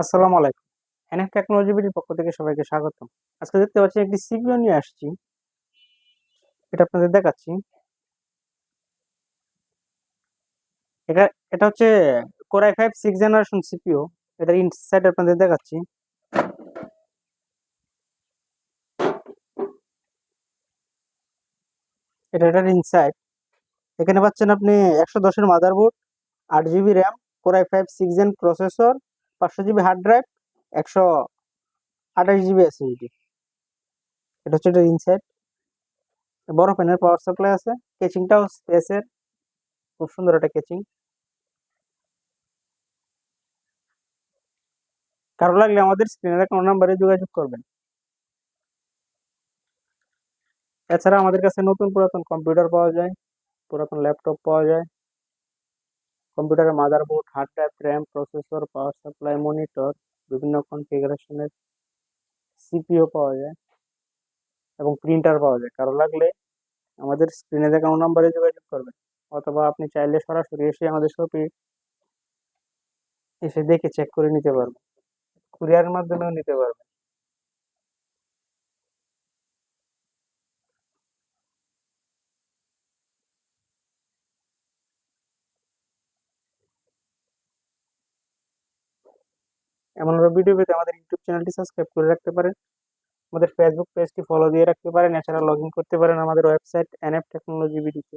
আসসালামু আলাইকুম। NF technology বিডির পক্ষ থেকে সবাইকে স্বাগতম। আজকে দেখতে পাচ্ছি একটি সিপিইউ নিয়ে আসছি। এটা আপনাদের দেখাচ্ছি। এটা এটা হচ্ছে core i five six generation CPU. এটার ইনসাইড আপনাদের দেখাচ্ছি। এটা এটার ইনসাইড এখানে পাচ্ছেন আপনি একশো দশের মাদারবোর্ড আট GB RAM core i five six gen processor পাঁচশো জিবি হার্ড ড্রাইভ একশো আঠাশ জিবি এসএসডি এটা হচ্ছে এটার ইনসাইড বড় ফ্যানের পাওয়ার সাপ্লাই আছে। কেচিংটাও স্পেসের খুব সুন্দর একটা কেচিং কারও লাগলে আমাদের স্ক্রিনে দেখানো নাম্বারে যোগাযোগ করবেন। এছাড়া আমাদের কাছে নতুন পুরাতন কম্পিউটার পাওয়া যায়, পুরাতন ল্যাপটপ পাওয়া যায়। কম্পিউটারের motherboard, hard drive RAM processor, power supply, monitor, বিভিন্ন কনফিগারেশনের সিপিও পাওয়া যায় এবং প্রিন্টার পাওয়া যায়। কারও লাগলে আমাদের স্ক্রিনে দেখানো নাম্বারে যোগাযোগ করবেন অথবা আপনি চাইলে সরাসরি এসে আমাদের শপে এসে দেখে চেক করে নিতে পারবেন। কুরিয়ারের মাধ্যমেও নিতে পারবেন। এমন ভিডিও পেতে আমাদের ইউটিউব চ্যানেলটি সাবস্ক্রাইব করে রাখতে পারেন। আমাদের ফেসবুক পেজটি ফলো দিয়ে রাখতে পারেন। এছাড়া লগ ইন করতে পারেন আমাদের ওয়েবসাইট এনএফ টেকনোলজি বিডিতে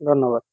ধন্যবাদ।